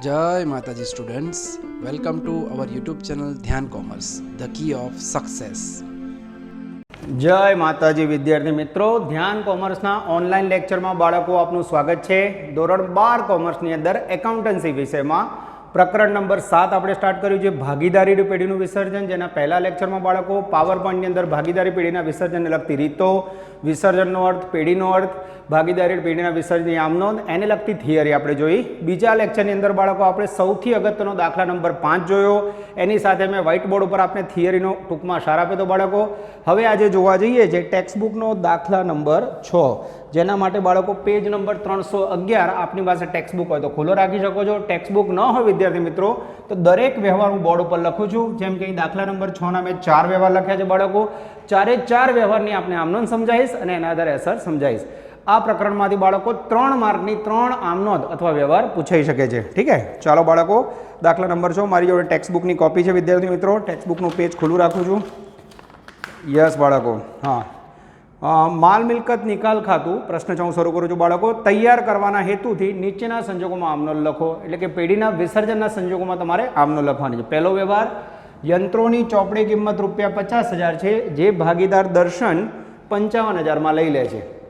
જય માતાજી students welcome to our YouTube channel Dhyan commerce the key of success જય માતાજી વિદ્યાર્થી મિત્રો ધ્યાન કોમર્સના ઓનલાઈન લેક્ચરમાં બાળકો આપનું સ્વાગત છે. ધોરણ બાર કોમર્સની અંદર એકાઉન્ટન્સી વિષયમાં પ્રકરણ નંબર સાત આપણે સ્ટાર્ટ કર્યું છે, ભાગીદારી પેઢીનું વિસર્જન, જેના પહેલા લેક્ચરમાં બાળકો પાવર પોઈન્ટની અંદર ભાગીદારી પેઢીના વિસર્જનને લગતી રીતો, વિસર્જનનો અર્થ, પેઢીનો અર્થ ભાગીદારી પેઢીના વિસર્જનની આમનો એને લગતી થિયરી આપણે જોઈ. બીજા લેક્ચરની અંદર બાળકો આપણે સૌથી અગત્યનો દાખલા નંબર પાંચ જોયો. એની સાથે મેં વ્હાઇટ બોર્ડ ઉપર આપણે થિયરીનો ટૂંકમાં સાર આપ્યો તો બાળકો. હવે આજે જોવા જઈએ છે ટેક્સ્ટ બુકનો દાખલા નંબર છ, જેના માટે બાળકો પેજ નંબર ત્રણસો અગિયાર આપની પાસે ટેક્સ્ટ બુક હોય તો ખુલ્લો રાખી શકો છો. ટેક્સ્ટ બુક ન હોય વિદ્યાર્થી મિત્રો, તો દરેક વ્યવહાર હું બોર્ડ ઉપર લખું છું. જેમ કે દાખલા નંબર છ ના મેં ચાર વ્યવહાર લખ્યા છે બાળકો. ચારે ચાર વ્યવહારની આપણે આમનોન સમજાવીશ અને એના આધારે અસર સમજાવીશ. આ પ્રકરણમાંથી બાળકો ત્રણ માર્કની ત્રણ આમનોંધ અથવા વ્યવહાર પૂછાઈ શકે છે. ઠીક છે ચાલો બાળકો, દાખલા નંબર છો. મારી જોડે ટેક્સ્ટ બુકની કોપી છે, વિદ્યાર્થી મિત્રો. ટેક્સ્ટ બુકનું પેજ ખુલ્લું રાખું છું. યસ બાળકો. હા. માલ મિલકત નિકાલ ખાતું, પ્રશ્ન છે, હું શરૂ કરું છું. બાળકો, તૈયાર કરવાના હેતુથી નીચેના સંજોગોમાં આમનો લખો. એટલે કે પેઢીના વિસર્જનના સંજોગોમાં તમારે આમનો લખવાની છે. પહેલો વ્યવહાર, યંત્રોની ચોપડી કિંમત રૂપિયા પચાસ હજાર છે. જે ભાગીદાર દર્શન પંચાવન હજારમાં લઈ લે છે.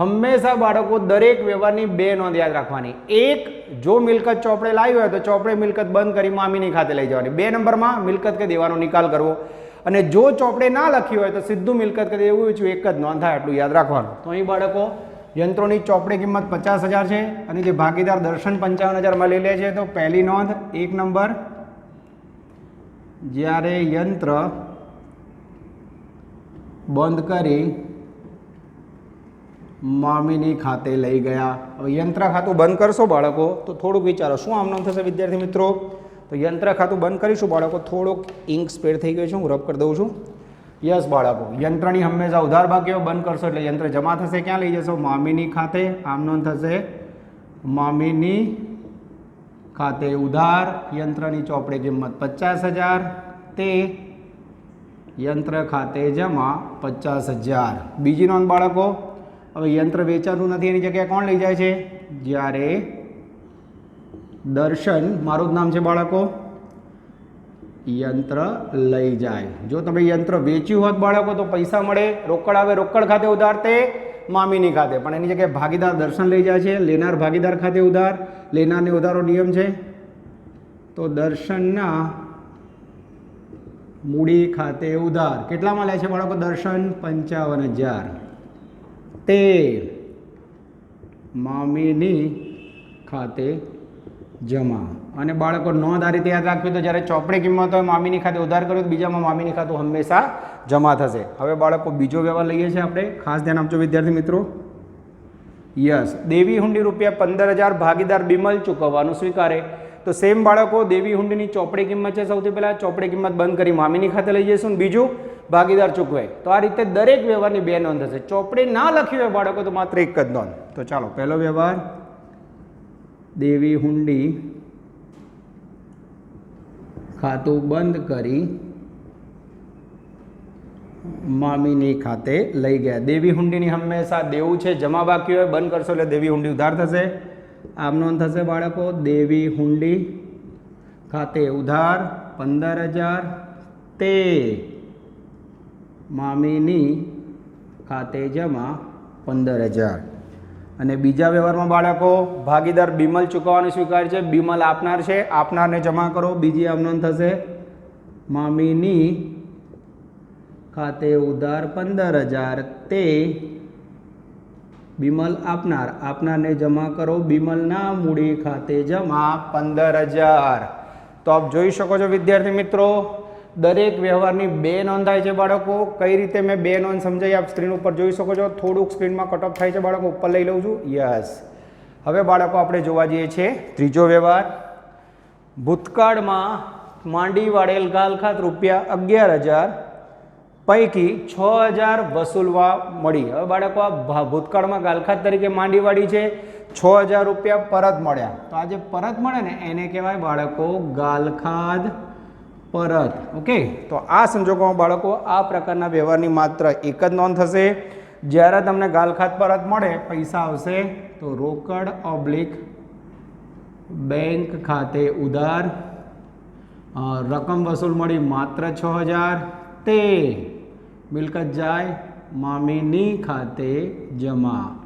હંમેશા બાળકો દરેક વ્યવહારની બે નોંધ યાદ રાખવાની. એક, જો મિલકત ચોપડે લાવી હોય તો ચોપડે મિલકત બંધ કરી મામીની ખાતે લઈ જવાની. બે નંબરમાં મિલકત કે દેવાનો નિકાલ કરવો. અને જો ચોપડે ના લખી હોય તો સીધું મિલકત કે દેવું છું, એક જ નોંધ થાય એટલું યાદ રાખવાનું. તો અહીં બાળકો, યંત્રોની ચોપડી કિંમત પચાસ હજાર છે, અને જે ભાગીદાર દર્શન પંચાવન હજારમાં લઈ લે છે, તો પહેલી નોંધ, એક નંબર. જ્યારે યંત્ર બંધ કરી મામીની ખાતે લઈ ગયા. હવે યંત્ર ખાતું બંધ કરશો બાળકો, તો થોડુંક વિચારો, શું આમ નામ થશે વિદ્યાર્થી મિત્રો? તો યંત્ર ખાતું બંધ કરીશું બાળકો, થોડોક ઇંક સ્પેડ થઈ ગયો છે, હું રબ કરી દઉં છું. યસ બાળકો, યંત્રની હંમેશા ઉધાર ભાગ્યો બંધ કરશો એટલે યંત્ર જમા થશે, ક્યાં લઈ જશો? મામીની ખાતે, આમ નોંધ થશે મામીની ખાતે ઉધાર, યંત્રની ચોપડી કિંમત પચાસ હજાર, તે યંત્ર ખાતે જમા પચાસ હજાર. બીજી નોંધ બાળકો હવે યંત્ર વેચાતું નથી, એની જગ્યાએ કોણ લઈ જાય છે? જ્યારે દર્શન, મારું જ નામ છે બાળકો, યંત્ર લઈ જાય. જો તમે યંત્ર વેચ્યું હોત બાળકો, તો પૈસા મળે. રોકડ આવે, રોકડ ખાતે ઉધાર તે મામીની ખાતે. પણ એની જગ્યાએ ભાગીદાર દર્શન લઈ જાય છે. લેનાર ભાગીદાર ખાતે ઉધાર. લેનારને ઉધારો નિયમ છે. તો દર્શનના મૂડી ખાતે ઉધાર. કેટલામાં લે છે બાળકો? દર્શન પંચાવન હજાર. તે મામીની ખાતે જમા. અને બાળકો નોંધ આ રીતે યાદ રાખવી તો જ્યારે ચોપડી કિંમત હોય મામીની ખાતે ઉધાર કર્યો તો બીજામાં મામીની ખાતું હંમેશા જમા થશે. હવે બાળકો બીજો વ્યવહાર લઈએ છીએ આપણે. ખાસ ધ્યાન આપજો વિદ્યાર્થી મિત્રો. યસ. દેવી હુંડી રૂપિયા પંદર હજાર ભાગીદાર બિમલ ચૂકવવાનું સ્વીકારે. તો સેમ બાળકો દેવી હુંડીની ચોપડી કિંમત છે સૌથી પહેલાં. ચોપડી કિંમત બંધ કરી મામીની ખાતે લઈ જઈશું ને બીજું ભાગીદાર ચૂકવે. તો આ રીતે દરેક વ્યવહારની બે નોંધ હશે. ચોપડી ના લખી હોય બાળકો તો માત્ર એક જ નોંધ. તો ચાલો, પહેલો વ્યવહાર. દેવી હુંડી ખાતું બંધ કરી મામીની ખાતે લઈ ગયા. દેવી હુંડીની હંમેશા દેવું છે, જમા બાકી હોય, બંધ કરશો એટલે દેવી હુંડી ઉધાર થશે. આમ નોંધ થશે બાળકો, દેવી હુંડી ખાતે ઉધાર પંદર હજાર તે મામીની ખાતે જમા પંદર હજાર અને બીજા વ્યવહારમાં બાળકો, ભાગીદાર બિમલ ચૂકવવાનું સ્વીકાર છે, બિમલ આપનાર છે, આપનારને જમા કરો. બીજી આમ નોંધ થશે મામીની ખાતે ઉધાર પંદર હજાર તે બિમલ આપનાર, આપનારને જમા કરો બિમલના મૂડી ખાતે જમા. પંદર હજાર. તો આપ જોઈ શકો છો વિદ્યાર્થી મિત્રો, દરેક વ્યવહારની બે નોંધ થાય છે બાળકો. કઈ રીતે મેં બે નોંધ સમજાવી આપ સ્ક્રીન ઉપર જોઈ શકો છો. થોડુંક સ્ક્રીનમાં કટ થાય છે બાળકો, ઉપર લઈ લઉં છું. યસ. હવે બાળકો, આપણે જોવા જઈએ છીએ ત્રીજો વ્યવહાર. ભૂતકાળમાં માંડી વાળેલ ગાલખાત રૂપિયા અગિયાર હજાર. પૈકી છ હજાર વસૂલવા મળી. હવે બાળકો, આ ભૂતકાળમાં ગાલખાત તરીકે માંડીવાળી છે. છ હજાર રૂપિયા પરત મળ્યા. તો આ જે પરત મળે ને એને કહેવાય બાળકો ગાલખાદ પરત. ઓકે? તો આ સંજોગોમાં બાળકો આ પ્રકારના વ્યવહારની માત્ર એક જ નોંધ થશે જ્યારે તમને ગાલખાત પરત મળે, પૈસા આવશે, તો રોકડ ઓબ્લિક બેંક ખાતે ઉધાર. રકમ વસૂલ મળી માત્ર છ હજાર. તે મિલકત જાય મામીની ખાતે જમા.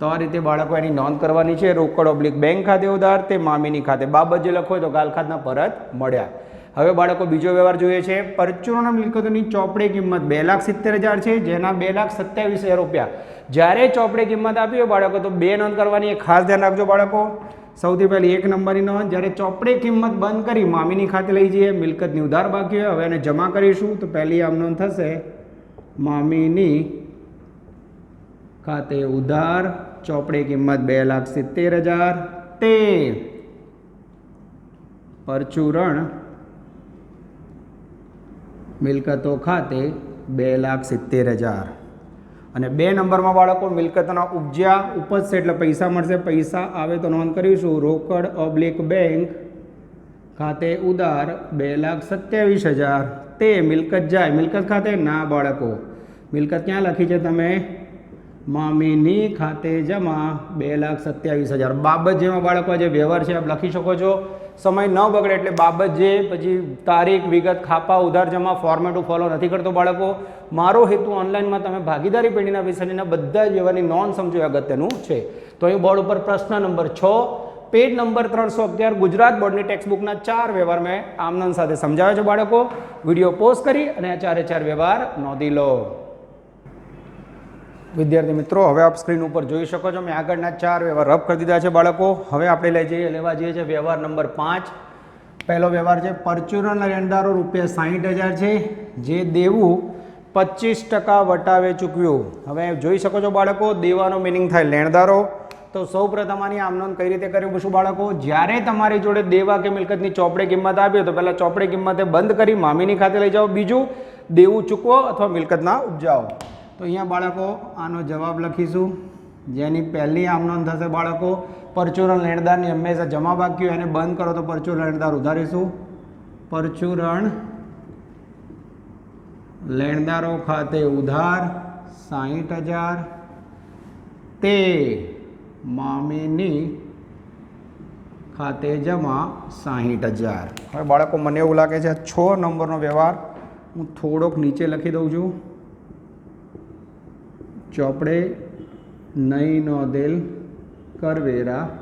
તો આ રીતે બાળકો એની નોંધ કરવાની છે. રોકડ ઓબ્લિક બેંક ખાતે ઉધાર તે મામીની ખાતે. બાબત જે લખો તો ગાલખાતના પરત મળ્યા. હવે બાળકો બીજો વ્યવહાર જોઈએ છે. પરચુરણ મિલકતોની ચોપડી કિંમત બે લાખ સિત્તેર હજાર છે, જેના બે લાખ સત્યાવીસ હજાર રૂપિયા. જ્યારે ચોપડી કિંમત આપી હોય બાળકો તો બે નોંધ કરવાની એ ખાસ ધ્યાન રાખજો બાળકો. સૌથી પહેલી એક નંબરની નોંધ. જ્યારે ચોપડી કિંમત બંધ કરી મામીની ખાતે લઈ જઈએ, મિલકતની ઉધાર બાકી હોય, હવે એને જમા કરીશું, તો પહેલી આમ નોંધ થશે. મામીની ખાતે ઉધાર, ચોપડી કિંમત બે લાખ સિત્તેર હજાર તે પરચુરણ મિલકતો ખાતે બે લાખ સિત્તેર હજાર. અને બે નંબરમાં બાળકો મિલકતના ઉપજ્યા, ઉપજશે એટલે પૈસા મળશે. પૈસા આવે તો નોંધ કરીશું. રોકડ ઓબ્લિક બેંક ખાતે ઉધાર બે લાખ સત્યાવીસ હજાર. તે મિલકત જાય. મિલકત ખાતે ના બાળકો. મિલકત ક્યાં લખી છે તમે? મામીની ખાતે જમા બે લાખ સત્યાવીસ હજાર. બાબત જેમાં બાળકો જે વ્યવહાર છે, આપ લખી શકો છો. સમય ન બગડે એટલે બાબત જે, પછી તારીખ, વિગત, ખાપા, ઉધાર જમા ફોર્મેટ ફોલો નથી કરતો બાળકો. મારો હેતુ ઓનલાઈનમાં તમે ભાગીદારી પેઢીના વિષયના બધા જ વ્યવહારની નોંધ સમજો અગત્યનું છે. તો અહીં બોર્ડ ઉપર પ્રશ્ન નંબર છ. પેજ નંબર ત્રણસો અગિયાર ગુજરાત બોર્ડની ટેક્સ્ટબુકના ચાર વ્યવહાર મેં આમનંદ સાથે સમજાવ્યો છે બાળકો. વીડિયો પોઝ કરી અને આ ચારે ચાર વ્યવહાર નોંધી લો. વિદ્યાર્થી મિત્રો, હવે આપ સ્ક્રીન ઉપર જોઈ શકો છો, મેં આગળના ચાર વ્યવહાર રફ કરી દીધા છે બાળકો. હવે આપણે લઈ જઈએ, લેવા જઈએ છીએ વ્યવહાર નંબર પાંચ. પહેલો વ્યવહાર છે, પરચુરણ લેણદારો રૂપિયા સાહીઠ હજાર છે. જે દેવું પચીસ ટકા વટાવે ચૂકવ્યું. હવે જોઈ શકો છો બાળકો, દેવાનો મિનિંગ થાય લેણદારો. તો સૌ પ્રથમ આની આમ કઈ રીતે કર્યું પૂછું બાળકો? જ્યારે તમારી જોડે દેવા કે મિલકતની ચોપડે કિંમત આપી તો પહેલાં ચોપડે કિંમતે બંધ કરી મામીની ખાતે લઈ જાઓ. બીજું, દેવું ચૂકવો અથવા મિલકતના ઉપજાઓ તો અહીંયા બાળકો, આનો જવાબ લખીશું. જેની પહેલી આમ થશે બાળકો, પરચુરણ લેણદારની હંમેશા જમા બાકી એને બંધ કરો તો પરચુરણ લેણદાર ઉધારીશું. પરચુરણ લેણદારો ખાતે ઉધાર સાહીઠ હજાર તે મામીની ખાતે જમા સાહીઠ હજાર. હવે બાળકો, મને એવું લાગે છે છ નંબરનો વ્યવહાર હું થોડોક નીચે લખી દઉં છું. ચોપડે નહીં નોંધેલ કરવેરા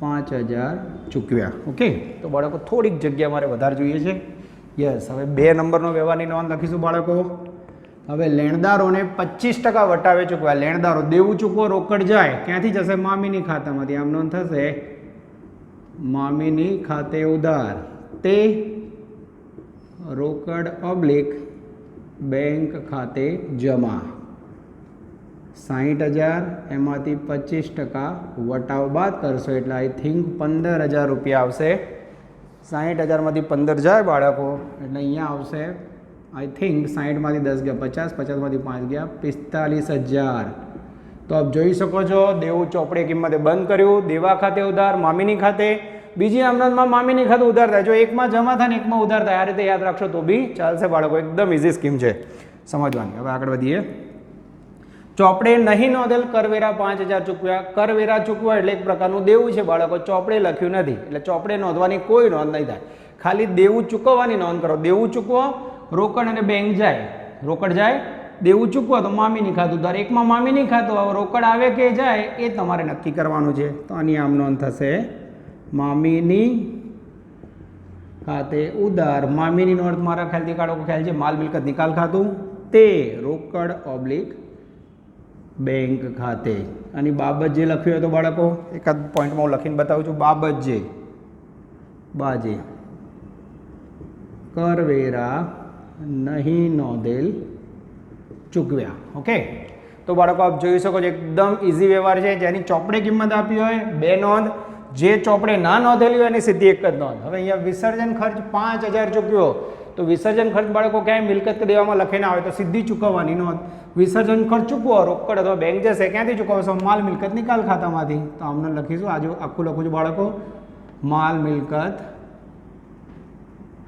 પાંચ હજાર ચૂકવ્યા. ઓકે? તો બાળકો, થોડીક જગ્યા મારે વધારે જોઈએ છે. યસ, હવે બે નંબરનો વ્યવહારની નોંધ લખીશું બાળકો. હવે લેણદારોને પચીસ ટકા વટાવે ચૂકવા, લેણદારો દેવું ચૂકવો, રોકડ જાય, ક્યાંથી જશે? મામીની ખાતામાંથી. આમ નોંધ થશે. મામીની ખાતે ઉધાર. તે રોકડ ઓબ્લિક બેંક ખાતે જમા. સાહીઠ હજાર એમાંથી પચીસ ટકા વટાવ બાદ કરશો. એટલે આઈ થિંક પંદર હજાર રૂપિયા આવશે. સાહીઠ હજારમાંથી પંદર જાય બાળકો. એટલે અહીંયા આવશે આઈ થિંક સાહીઠમાંથી દસ ગયા, પચાસ, પચાસમાંથી પાંચ ગયા, પિસ્તાલીસ હજાર. તો આપ જોઈ શકો છો, દેવું ચોપડે કિંમતે બંધ કર્યું, દેવા ખાતે ઉધાર, મામીની ખાતે. બીજી અમદાવાદમાં મામીની ખાતે ઉધાર થાય. જો એકમાં જમા થાય ને એકમાં ઉધાર થાય, આ રીતે યાદ રાખશો તો બી ચાલશે બાળકો, એકદમ ઇઝી સ્કીમ છે. સમજવાની. હવે આગળ વધીએ. ચોપડે નહીં નોંધેલ કરવેરા પાંચ હજાર ચૂકવ્યા. કરવેરા ચૂકવા એટલે એક પ્રકારનું દેવું છે બાળકો, ચોપડે લખ્યું નથી. એટલે ચોપડે નોંધવાની કોઈ નોંધ નહીં થાય. ખાલી દેવું ચૂકવવાની નોંધ કરો. દેવું ચૂકવો રોકડ અને બેંક જાય. રોકડ જાય, દેવું ચૂકવો તો મામીની ખાતું. ધાર એકમાં મામીની ખાતું. હવે રોકડ આવે કે જાય, એ તમારે નક્કી કરવાનું છે. તો આની આમ નોંધ થશે. મામીની ખાતે ઉધાર. મામીની નોંધ મારા ખ્યાલથી કાઢો ખ્યાલ છે? માલ મિલકત નિકાલ ખાતું. તે રોકડ ઓબ્લિક બેંક ખાતે. અને બાબત જે લખ્યું હોય તો બાળકો, એકાદ પોઈન્ટમાં હું લખીને બતાવું છું. બાબત જે. બાજે. કરવેરા નહીં નોંધેલ ચૂકવ્યા. ઓકે તો બાળકો, આપ જોઈ શકો છો, એકદમ ઇઝી વ્યવહાર છે. જેની ચોપડે કિંમત આપી હોય, બે નોંધ. જે ચોપડે ના નોંધેલી હોય, એની સીધી એક જ નોંધ. હવે અહીંયા વિસર્જન ખર્ચ પાંચ હજાર ચૂકવ્યો તો વિસર્જન ખર્ચ બાળકો ક્યાંય મિલકત દેવામાં લખીને આવે તો સીધી ચૂકવવાની નોંધ. વિસર્જન ખર્ચ ચૂકવો, રોકડ અથવા બેંક જશે ક્યાંથી ચૂકવશો? માલ મિલકત નિકાલ ખાતામાંથી. તો અમને લખીશું, આજે આખું લખું છું બાળકો. માલ મિલકત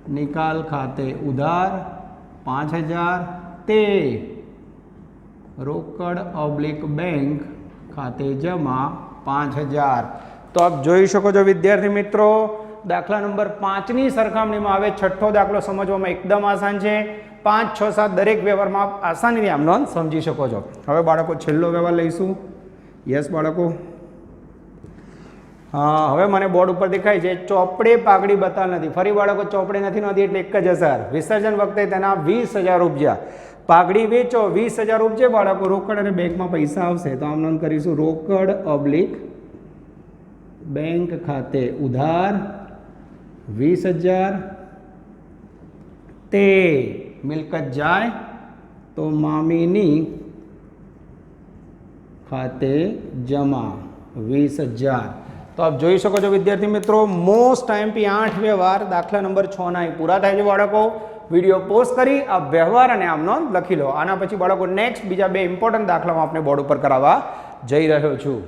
નિકાલ ખાતે ઉધાર. પાંચ હજાર તે રોકડ ઓબ્લિક બેંક ખાતે જમા પાંચ હજાર. તો આપ જોઈ શકો છો વિદ્યાર્થી મિત્રો, દાખલા નંબર પાંચની સરખામણીમાં આવે છઠ્ઠો દાખલો સમજવામાં એકદમ આસાન છે. પાંચ, છ, સાત દરેક વ્યવહારમાં આસાનીથી આમ નોંધ સમજી શકો છો. હવે બાળકો, છેલ્લો વ્યવહાર લઈશું. યસ બાળકો. હવે મને બોર્ડ ઉપર દેખાય છે, ચોપડે પાઘડી બતાલ નથી. ફરી બાળકો ચોપડે નથી નહોતી એટલે એક જ અસર. વિસર્જન વખતે તેના વીસ હજાર ઉપજ્યા પાઘડી વેચો, વીસ હજાર ઉપજે બાળકો. રોકડ અને બેંકમાં પૈસા આવશે. તો આમ નોંધ કરીશું. રોકડ ઓબ્લિક બેંક ખાતે ઉધાર વીસ હજાર. તે મિલકત જાય તો મામીની ખાતે જમા વીસ હજાર. તો આપ જોઈ શકો છો, વિદ્યાર્થી મિત્રો મોસ્ટ ટાઈમપી આઠ વ્યવહાર દાખલા નંબર છ ના પૂરા થાય છે બાળકો. વીડિયો પોસ્ટ કરી આ વ્યવહાર અને આમનો લખી લો. આના પછી બાળકો નેક્સ્ટ બીજા બે ઇમ્પોર્ટન્ટ દાખલામાં આપણે બોર્ડ ઉપર કરાવવા જઈ રહ્યો છું.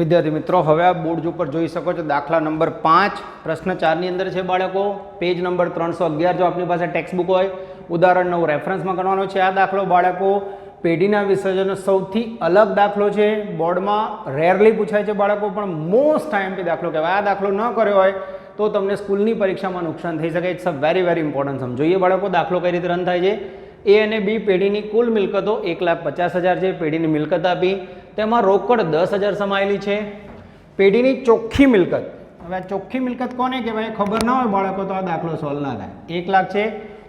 વિદ્યાર્થી મિત્રો, હવે આ બોર્ડ ઉપર જોઈ શકો છો, દાખલા નંબર પાંચ, પ્રશ્ન ચારની અંદર છે બાળકો. પેજ નંબર ત્રણસો અગિયાર, જો આપની પાસે ટેક્સ્ટબુક હોય, ઉદાહરણ નવું રેફરન્સમાં કરવાનો છે આ દાખલો બાળકો. પેઢીના વિસર્જનનો સૌથી અલગ દાખલો છે. બોર્ડમાં રેરલી પૂછાય છે બાળકો, પણ મોસ્ટ ટાઈમથી દાખલો કહેવાય. આ દાખલો ન કર્યો હોય તો તમને સ્કૂલની પરીક્ષામાં નુકસાન થઈ શકે. It's a very very important sum જોઈએ બાળકો, દાખલો કઈ રીતે રન થાય છે? એ અને બી પેઢીની કુલ મિલકતો એક લાખ પચાસ હજાર છે. પેઢીની મિલકત આપી. તેમાં રોકડ દસ હજાર સમાયેલી છે. પેઢીની ચોખ્ખી મિલકત. હવે આ ચોખ્ખી મિલકત કોને કહેવાય? ખબર ના હોય બાળકો, તો આ દાખલો સોલ્વ ના થાય. એક લાખ છે.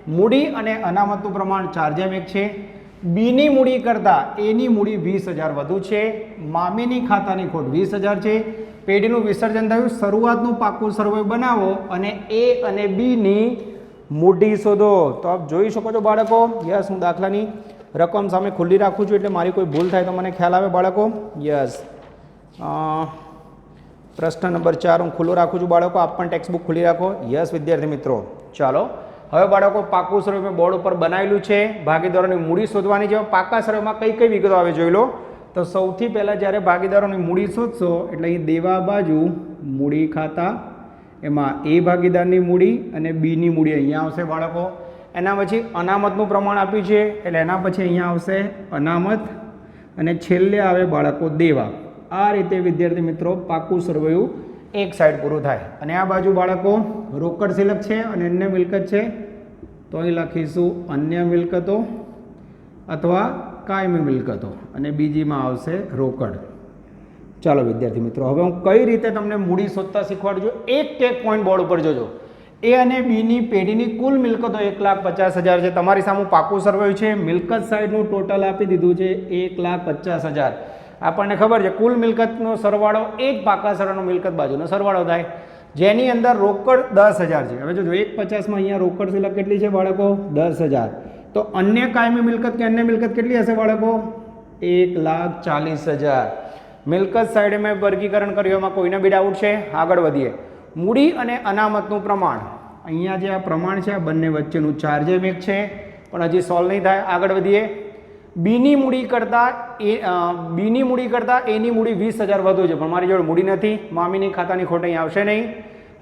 મૂડી અને અનામતનું પ્રમાણ ચાર જેમ એક છે. બીની મૂડી કરતાં એની મૂડી વીસ હજાર વધુ છે. મામીની ખાતાની ખોટ વીસ હજાર છે. પેઢીનું વિસર્જન થયું. શરૂઆતનું પાકું સર્વે બનાવો અને એ અને બીની મૂડી શોધો. તો આપ જોઈ શકો છો બાળકો, યસ, હું દાખલાની રકમ સામે ખુલ્લી રાખું છું એટલે મારી કોઈ ભૂલ થાય તો મને ખ્યાલ આવે બાળકો. યસ. પ્રશ્ન નંબર ચાર હું ખુલ્લો રાખું છું બાળકો. આપ પણ બુક ખુલ્લી રાખો. યસ, વિદ્યાર્થી મિત્રો. ચાલો હવે બાળકો પાકું સર્વે મેં બોર્ડ ઉપર બનાવેલું છે. ભાગીદારોની મૂડી શોધવાની છે. પાકા સર્વેમાં કઈ કઈ વિગતો આવે જોઈ લો. તો સૌથી પહેલાં જ્યારે ભાગીદારોની મૂડી શોધશો, એટલે અહીં દેવા બાજુ મૂડી ખાતા, એમાં એ ભાગીદારની મૂડી અને બીની મૂડી અહીંયા આવશે બાળકો. એના પછી અનામતનું પ્રમાણ આપ્યું છે, એટલે એના પછી અહીંયા આવશે અનામત અને છેલ્લે આવે બાળકો દેવા. આ રીતે વિદ્યાર્થી મિત્રો પાકું સરવૈયું એક સાઈડ પૂરું થાય. અને આ બાજુ બાળકો રોકડ સિલક છે અને અન્ય મિલકત છે. તો અહીં લખીશું અન્ય મિલકતો અથવા કાયમી મિલકતો. અને બીજીમાં આવશે રોકડ. ચાલો વિદ્યાર્થી મિત્રો, હવે હું કઈ રીતે તમને મૂડી શોધતા શીખવાડજો એક એક પોઈન્ટ બોર્ડ ઉપર જોજો. એ અને બીની પેઢીની કુલ મિલકતો એક લાખ પચાસ હજાર છે. તમારી સામે પાકું સર્વે છે. મિલકત સાઈડનું ટોટલ આપી દીધું છે એક લાખ પચાસ હજાર. આપણને ખબર છે, કુલ મિલકતનો સરવાળો એક જ પાકા સરવાળો મિલકત બાજુનો સરવાળો થાય. જેની અંદર રોકડ દસ હજાર છે. હવે જોજો, એક પચાસમાં અહીંયા રોકડ સિલક કેટલી છે બાળકો? દસ હજાર. તો અન્ય કાયમી મિલકત કે અન્ય મિલકત કેટલી હશે બાળકો? એક લાખ ચાલીસ હજાર. મિલકત સાઈડે મેં વર્ગીકરણ કર્યું, એમાં કોઈને બી ડાઉટ છે? આગળ વધીએ. મૂડી અને અનામતનું પ્રમાણ. અહીંયા જે આ પ્રમાણ છે, આ બંને વચ્ચેનું ચાર જેમ છે, પણ હજી સોલ્વ નહીં થાય. આગળ વધીએ. બીની મૂડી કરતાં એ બીની મૂડી કરતાં એની મૂડી વીસ હજાર વધુ છે. પણ મારી જોડે મૂડી નથી. મામીની ખાતાની ખોટ અહીં આવશે નહીં.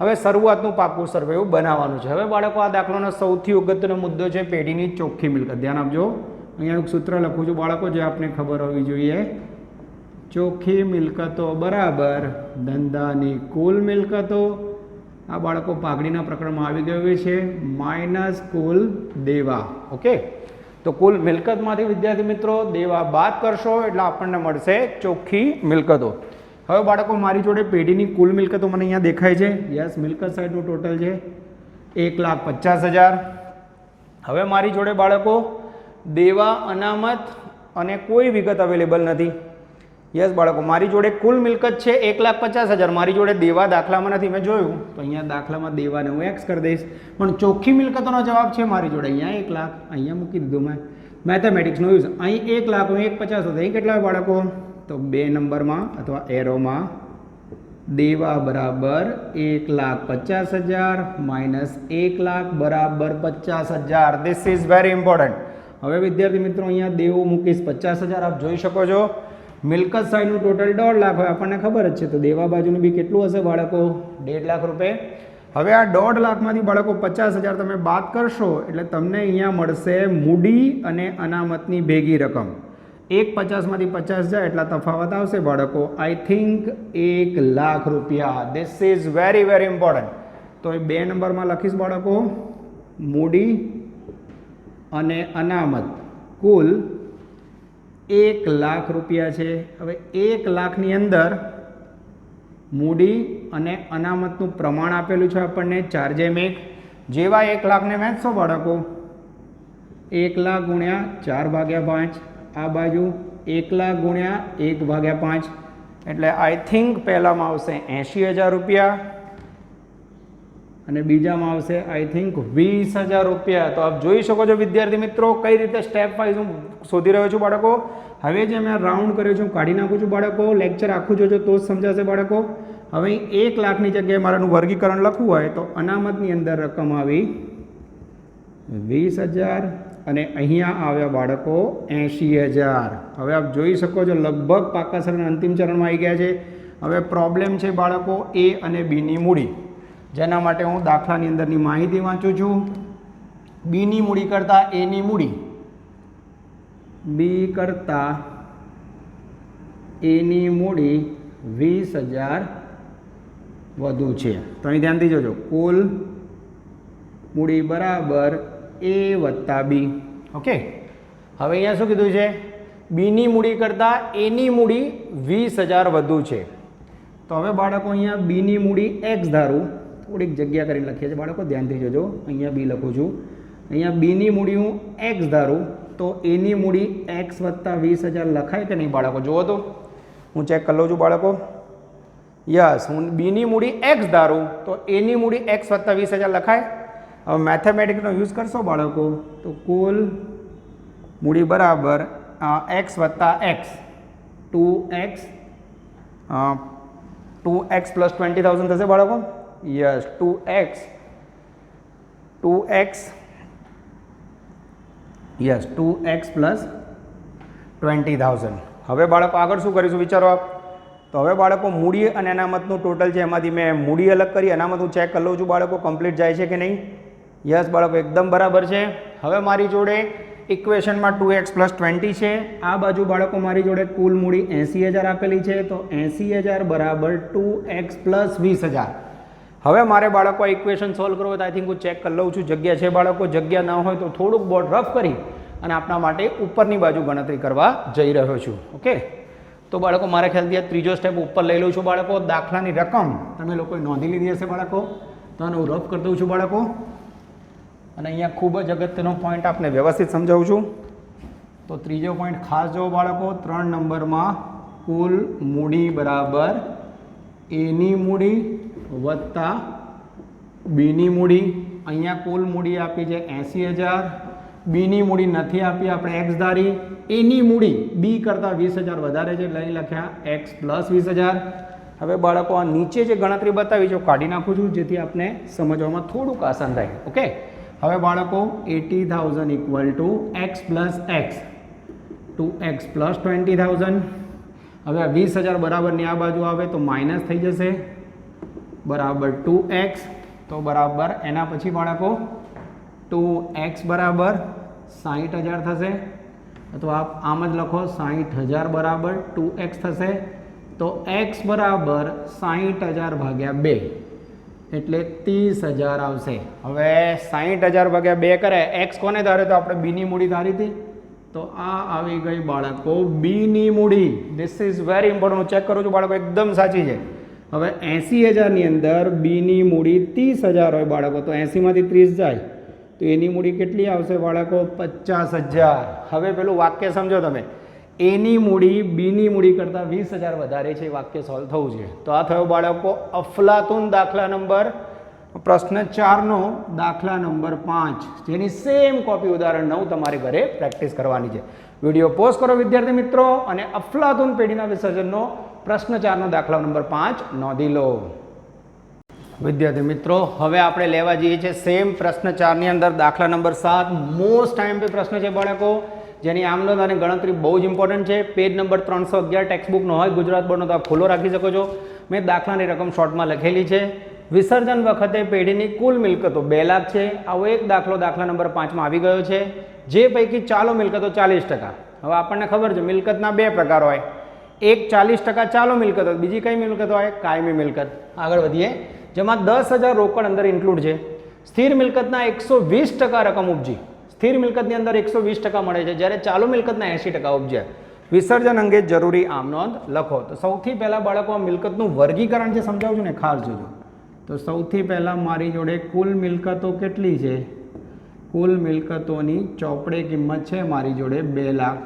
હવે શરૂઆતનું પાકું સર્વે એવું બનાવવાનું છે. હવે બાળકો, આ દાખલાનો સૌથી અગત્યનો મુદ્દો છે પેઢીની ચોખ્ખી મિલકત. ધ્યાન આપજો. અહીંયા એક સૂત્ર લખું છું. બાળકો, જે આપને ખબર હોવી જોઈએ, ચોખ્ખી મિલકતો બરાબર, ધંધાની કુલ મિલકતો. આ બાળકો પાઘડીના પ્રકરણમાં આવી ગયું છે. માઇનસ કુલ દેવા. ઓકે? તો કુલ મિલકતમાંથી વિદ્યાર્થી મિત્રો દેવા બાદ કરશો એટલે આપણને મળશે ચોખ્ખી મિલકતો. હવે બાળકો, મારી જોડે પેઢીની કુલ મિલકતો મને અહીંયા દેખાય છે. યસ, મિલકત સાઈડનું ટોટલ છે એક લાખ પચાસ હજાર. હવે મારી જોડે બાળકો, દેવા, અનામત અને કોઈ વિગત અવેલેબલ નથી. યસ, બાળકો, મારી જોડે કુલ મિલકત છે એક લાખ પચાસ હજાર. મારી જોડે દેવા દાખલામાં નથી, મેં જોયું. તો અહીંયા દાખલામાં દેવાને હું એક્સ કરી દઈશ. પણ ચોખ્ખી મિલકતોનો જવાબ છે મારી જોડે. અહીંયા એક લાખ. અહીંયા મૂકી દીધું મેં. મેથેમેટિક્સનો યુઝ અહીં એક લાખ હું એક પચાસ. હતો અહીં કેટલા બાળકો? તો બે નંબરમાં અથવા એરોમાં દેવા બરાબર એક લાખ પચાસ હજાર માઇનસ એક લાખ બરાબર પચાસ હજાર. ધીસ ઇઝ વેરી ઇમ્પોર્ટન્ટ હવે વિદ્યાર્થી મિત્રો, અહીંયા દેવું મૂકીશ પચાસ હજાર. આપ જોઈ શકો છો. મિલકત સાઈડનું ટોટલ દોઢ લાખ હોય, આપણને ખબર જ છે. તો દેવા બાજુનું બી કેટલું હશે બાળકો? દેઢ લાખ રૂપિયા હવે આ દોઢ લાખમાંથી બાળકો પચાસ હજાર તમે બાદ કરશો, એટલે તમને અહીંયા મળશે મૂડી અને અનામતની ભેગી રકમ. એક પચાસમાંથી પચાસ હજાર એટલા તફાવત આવશે બાળકો. આઈ થિંક એક લાખ રૂપિયા. This is very very important તો એ બે નંબરમાં લખીશ બાળકો. મૂડી અને અનામત. કુલ એક લાખ રૂપિયા છે. હવે એક લાખની અંદર મૂડી અને અનામતનું પ્રમાણ આપેલું છે આપણને. ચાર્જે એક જેવા એક લાખને વહેંચશો બાળકો. એક લાખ ગુણ્યા ચાર ભાગ્યા પાંચ. આ બાજુ એક લાખ ગુણ્યા એક ભાગ્યા પાંચ. એટલે આઈ થિંક પહેલામાં આવશે એંશી હજાર રૂપિયા. અને બીજામાં આવશે આઈ થિંક વીસ હજાર રૂપિયા. તો આપ જોઈ શકો છો, વિદ્યાર્થી મિત્રો, કઈ રીતે સ્ટેપ વાઇઝ હું શોધી રહ્યો છું બાળકો. હવે જે મેં રાઉન્ડ કર્યો છું, કાઢી નાખું છું બાળકો. લેક્ચર આખું જોજો, તો જ સમજાશે બાળકો. હવે એક લાખની જગ્યાએ મારાનું વર્ગીકરણ લખવું હોય, તો અનામતની અંદર રકમ આવી વીસ હજાર અને અહીંયા આવ્યા બાળકો, એંશી હજાર. હવે આપ જોઈ શકો છો, લગભગ પાકાસરના અંતિમ ચરણમાં આવી ગયા છે. હવે પ્રોબ્લેમ છે બાળકો, એ અને બીની મૂડી. જેના માટે હું દાખલાની અંદરની માહિતી વાંચું છું. બીની મૂડી કરતાં એની મૂડી. બી કરતાં એની મૂડી વીસ હજાર વધુ છે. તો અહીં ધ્યાનથી જોજો. કુલ મૂડી બરાબર એ વત્તા બી. ઓકે? હવે અહીંયા શું કીધું છે? બીની મૂડી કરતાં એની મૂડી વીસ હજાર વધુ છે. તો હવે બાળકો અહીંયા બીની મૂડી એક્સ ધારું. થોડીક જગ્યા કરીને લખીએ છીએ. બાળકો, ધ્યાનથી જોજો. અહીંયા બી લખું છું. અહીંયા બીની મૂડી હું એક્સ ધારું. તો એની મૂડી એક્સ વત્તા વીસ હજાર લખાય કે નહીં બાળકો? જુઓ તો. હું ચેક કરી લઉં છું બાળકો. યસ, હું બીની મૂડી એક્સ ધારું. તો એની મૂડી એક્સ વત્તા વીસ હજાર લખાય. હવે મેથેમેટિક્સનો યુઝ કરશો બાળકો? તો કુલ મૂડી બરાબર એક્સ વત્તા X two X two X plus twenty thousand થશે બાળકો? X two X yes two X plus twenty thousand હવે બાળકો આગળ શું કરીશું વિચારો આપ? તો હવે બાળકો મૂડી અને અનામતનું ટોટલ છે, એમાંથી મેં મૂડી અલગ કરી, અનામત હું ચેક કરી લઉં છું બાળકો કમ્પ્લીટ જાય છે કે નહીં? યસ બાળકો, એકદમ બરાબર છે. હવે મારી જોડે ઇક્વેશનમાં ટુ એક્સ પ્લસ ટ્વેન્ટી છે. આ બાજુ બાળકો મારી જોડે કુલ મૂડી એંસી હજાર આપેલી છે, તો એંસી હજાર બરાબર ટુ એક્સ પ્લસ વીસ હજાર. હવે મારે બાળકો ઇક્વેશન સોલ્વ કરવું હોય તો આઈ થિંક હું ચેક કરી લઉં છું. જગ્યા છે બાળકો? જગ્યા ના હોય તો થોડુંક બોર્ડ રફ કરી અને આપણા માટે ઉપરની બાજુ ગણતરી કરવા જઈ રહ્યો છું. ઓકે? તો બાળકો, મારા ખ્યાલથી આ ત્રીજો સ્ટેપ ઉપર લઈ લઉં છું બાળકો. દાખલાની રકમ. તમે લોકોએ નોંધી લીધી હશે બાળકો. તો આને હું રફ કરી દઉં છું બાળકો. અને અહીંયા ખૂબ જ અગત્યનો પોઈન્ટ આપને વ્યવસ્થિત સમજાવું છું. તો ત્રીજો પોઈન્ટ ખાસ જો બાળકો, ત્રણ નંબરમાં કુલ મૂડી બરાબર એની મૂડી વત્તા બીની મૂડી. અહીંયા કુલ મૂડી આપી છે એંસી હજાર. બીની મૂડી નથી આપી આપણે એક્સ ધારી. એની મૂડી બી કરતાં વીસ હજાર વધારે છે. લઈ લખ્યા એક્સ પ્લસ વીસ હજાર. હવે બાળકો, આ નીચે જે ગણતરી બતાવી છે કાઢી નાખું છું, જેથી આપને સમજવામાં થોડુંક આસાન થાય. ઓકે? હવે બાળકો, eighty thousand equal to X plus X two X plus twenty thousand હવે વીસ હજાર બરાબરની આ બાજુ આવે તો માઇનસ થઈ જશે. બરાબર ટુ એક્સ, તો બરાબર એના પછી બાળકો ટુ એક્સ બરાબર સાહીઠ હજાર થશે. અથવા આપ આમ જ લખો સાહીઠ હજાર બરાબર ટુ એક્સ થશે. તો એક્સ બરાબર સાહીઠ હજાર ભાગ્યા બે, એટલે ત્રીસ હજાર આવશે. હવે સાહીઠ હજાર ભાગ્યા બે કરે, એક્સ કોને ધારે? તો આપણે બીની મૂડી ધારી હતી. તો આ આવી ગઈ બાળકો બીની મૂડી. ધીસ ઇઝ વેરી ઇમ્પોર્ટન્ટ હું ચેક કરું છું, બાળકો, એકદમ સાચી છે. હવે એંસી હજારની અંદર બીની મૂડી ત્રીસ હજાર હોય બાળકો, તો એંસીમાંથી ત્રીસ જાય. તો એની મૂડી કેટલી આવશે બાળકો? પચાસ હજાર. હવે પેલું વાક્ય સમજો તમે. એની મૂડી બીની મૂડી કરતાં વીસ હજાર વધારે છે, એ વાક્ય સોલ્વ થવું જોઈએ તો આ થયો બાળકો અફલાતુન દાખલા નંબર. પ્રશ્ન ચારનો, દાખલા નંબર પાંચ. જેની સેમ કોપી ઉદાહરણ નવ તમારે ઘરે પ્રેક્ટિસ કરવાની છે. વીડિયો પોઝ કરો વિદ્યાર્થી મિત્રો અને અફલાતુન પેઢીના વિસર્જનનો પ્રશ્ન ચારનો દાખલા નંબર પાંચ નોંધી લો. વિદ્યાર્થી મિત્રો, હવે આપણે લેવા જઈએ છીએ સેમ પ્રશ્ન ચારની અંદર. દાખલા નંબર સાત મોસ્ટ ટાઈમ પે પ્રશ્ન છે બાળકો. જેની આમનોંધ અને ગણતરી બહુ જ ઇમ્પોર્ટન્ટ છે. પેજ નંબર ત્રણસો અગિયાર ટેક્સ્ટબુકનો હોય, ગુજરાત બોર્ડનો તો આપ ખુલ્લો રાખી શકો છો. મેં દાખલાની રકમ શોર્ટમાં લખેલી છે. વિસર્જન વખતે પેઢીની કુલ મિલકતો બે લાખ છે. આવો એક દાખલો દાખલા નંબર પાંચમાં આવી ગયો છે. જે પૈકી ચાલો મિલકતો ચાલીસ ટકા. હવે આપણને ખબર છે, મિલકતના બે પ્રકાર હોય. એક ચાલીસ ટકા ચાલુ મિલકત હોય બીજી કઈ મિલકત હોય? કાયમી મિલકત. આગળ વધીએ. જેમાં દસ હજાર રોકડ અંદર ઇન્ક્લુડ છે. સ્થિર મિલકતના એકસો વીસ ટકા રકમ ઉપજી. સ્થિર મિલકતની અંદર એકસો વીસ ટકા મળે છે. જ્યારે ચાલુ મિલકતના એંશી ટકા ઉપજે વિસર્જન અંગે જરૂરી આમ નોંધ લખો. તો સૌથી પહેલાં બાળકો મિલકતનું વર્ગીકરણ જે સમજાવું છું ને? ખાસ જોજો. તો સૌથી પહેલાં મારી જોડે કુલ મિલકતો કેટલી છે? કુલ મિલકતોની ચોપડે કિંમત છે મારી જોડે બે લાખ.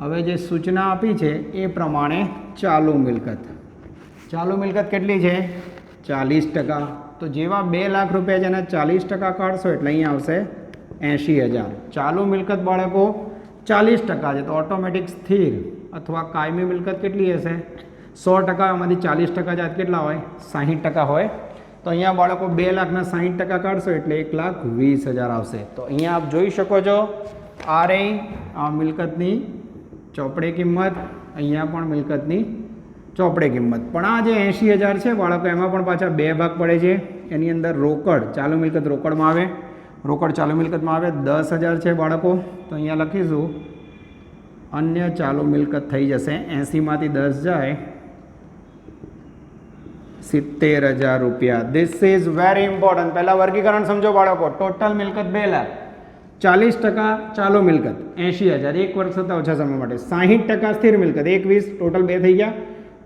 હવે જે સૂચના આપી છે એ પ્રમાણે ચાલુ મિલકત. ચાલુ મિલકત કેટલી છે? ચાલીસ ટકા. તો જેવા બે લાખ રૂપિયા એના ચાલીસ ટકા કાઢશો એટલે અહીં આવશે એંશી હજાર. ચાલુ મિલકત બાળકો ચાલીસ ટકા છે તો ઓટોમેટિક સ્થિર. અથવા કાયમી મિલકત કેટલી હશે? સો ટકા એમાંથી ચાલીસ ટકા જાત કેટલા હોય? સાહીઠ ટકા હોય. તો અહીંયા બાળકો બે લાખના સાહીઠ ટકા કાઢશો એટલે એક લાખ વીસ હજાર આવશે. તો અહીંયા આપ જોઈ શકો છો, આ રહી આ મિલકતની ચોપડે કિંમત, અહીંયા પણ મિલકતની ચોપડે કિંમત. પણ આ જે એંશી હજાર છે બાળકો, એમાં પણ પાછા બે ભાગ પડે છે. એની અંદર રોકડ, ચાલુ મિલકત રોકડમાં આવે. રોકડ ચાલુ મિલકતમાં આવે, દસ હજાર છે બાળકો. તો અહીંયા લખીશું, અન્ય ચાલુ મિલકત થઈ જશે. એંસીમાંથી દસ જાય સિત્તેર હજાર રૂપિયા. ધીસ ઇઝ વેરી ઇમ્પોર્ટન્ટ પહેલાં વર્ગીકરણ સમજો બાળકો. ટોટલ મિલકત બે લાખ. ચાલીસ ટકા ચાલુ મિલકત. એંશી હજાર. એક વર્ષ થતાં ઓછા સમય માટે. સાહીઠ ટકા સ્થિર મિલકત. એકવીસ ટોટલ બે થઈ ગયા.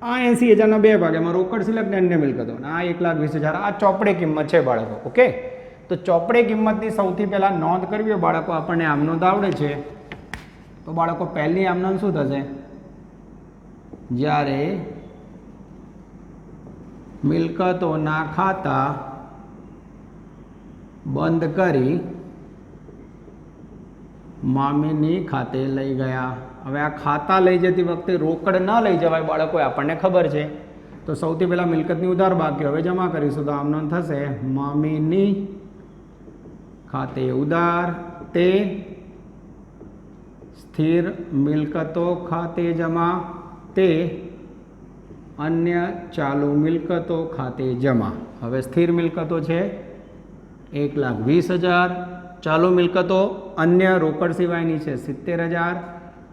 આ એંસી હજારના બે ભાગ એમાં રોકડ સિલેક્ટ ને અન્ય મિલકતો. અને આ એક લાખ વીસ હજાર. આ ચોપડે કિંમત છે બાળકો, ઓકે? તો ચોપડે કિંમતની સૌથી પહેલાં નોંધ કરવી હોય બાળકો, આપણને આમનો આવડે છે. તો બાળકો, પહેલી આમનો શું થશે? જ્યારે મિલકતોના ખાતા બંધ કરી મામીની ખાતે લઈ ગયા. હવે આ ખાતા લઈ જતી વખતે રોકડ ન લઈ જવાય બાળકો આપણને ખબર છે. તો સૌથી પહેલાં મિલકતની ઉધાર બાકી હવે જમા કરીશું તો આમનો થશે મામીની ખાતે ઉધાર. તે સ્થિર મિલકતો ખાતે જમા. તે અન્ય ચાલુ મિલકતો ખાતે જમા. હવે સ્થિર મિલકતો છે એક લાખ વીસ હજાર. ચાલુ મિલકતો અન્ય રોકડ સિવાયની છે સિત્તેર હજાર.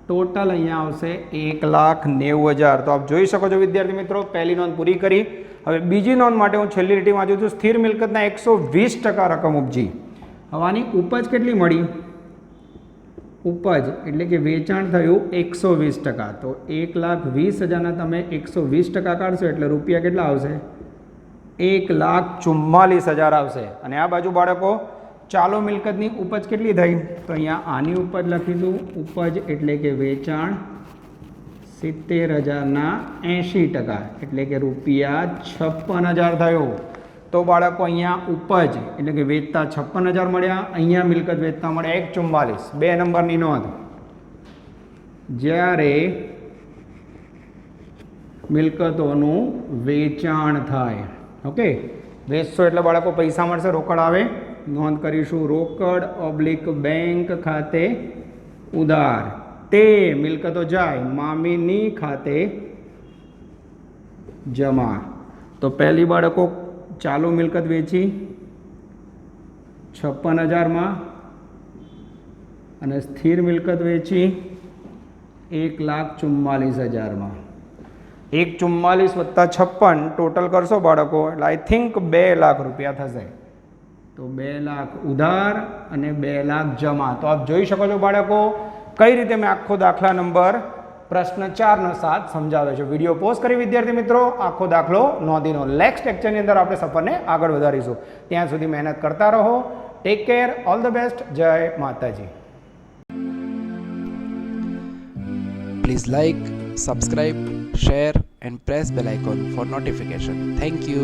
ટોટલ અહીંયા આવશે એક લાખ નેવું હજાર. તો આપ જોઈ શકો છો વિદ્યાર્થી મિત્રો, પહેલી નોંધ પૂરી કરી. હવે બીજી નોંધ માટે હું છેલ્લી લીટી વાંચું છું. સ્થિર મિલકતના એકસો વીસ ટકા રકમ ઉપજી. હવાની ઉપજ કેટલી મળી? ઉપજ એટલે કે વેચાણ થયું એકસો વીસ ટકા. તો એક લાખ વીસ હજારના તમે એકસો વીસ ટકા કાઢશો એટલે રૂપિયા કેટલા આવશે? એક લાખ ચુમ્માલીસ હજાર આવશે. અને આ બાજુ બાળકો, ચાલો મિલકતની ઉપજ કેટલી થઈ? તો અહીંયા આની ઉપજ લખીશું. ઉપજ એટલે કે વેચાણ સિત્તેર હજારના એંશી ટકા. એટલે કે રૂપિયા છપ્પન હજાર થયો. તો બાળકો અહીંયા ઉપજ, એટલે કે વેચતા છપ્પન હજાર મળ્યા, અહીંયા મિલકત વેચતા મળ્યા એક ચુમ્માલીસ બે નંબરની નોંધ. જ્યારે મિલકતોનું વેચાણ થાય, ઓકે? વેચશો એટલે બાળકો પૈસા મળશે, રોકડ આવે. નોંધ કરીશું, રોકડ ઓબ્લિક બેંક ખાતે ઉધાર. તે મિલકતો જાય, મામીની ખાતે જમા. તો પહેલી બાળકો ચાલુ મિલકત વેચી, છપ્પન હજારમાં અને સ્થિર મિલકત વેચી એક લાખ ચુમ્માલીસ હજારમાં. એક ચુમ્માલીસ વત્તા છપ્પન ટોટલ કરશો બાળકો, એટલે આઈ થિંક બે લાખ રૂપિયા થશે. તો બે લાખ ઉધાર અને બે લાખ જમા. તો આપ જોઈ શકો છો બાળકો, કઈ રીતે મેં આખો દાખલા નંબર પ્રશ્ન ચારનો સાથ સમજાવે છે. વીડિયો પોસ્ટ કરી વિદ્યાર્થી મિત્રો આખો દાખલો નોંધીનો. નેક્સ્ટ લેક્ચરની અંદર આપણે સફરને આગળ વધારીશું. ત્યાં સુધી મહેનત કરતા રહો. Take care all the best જય માતાજી. Please like subscribe, share and press bell icon for notification thank you.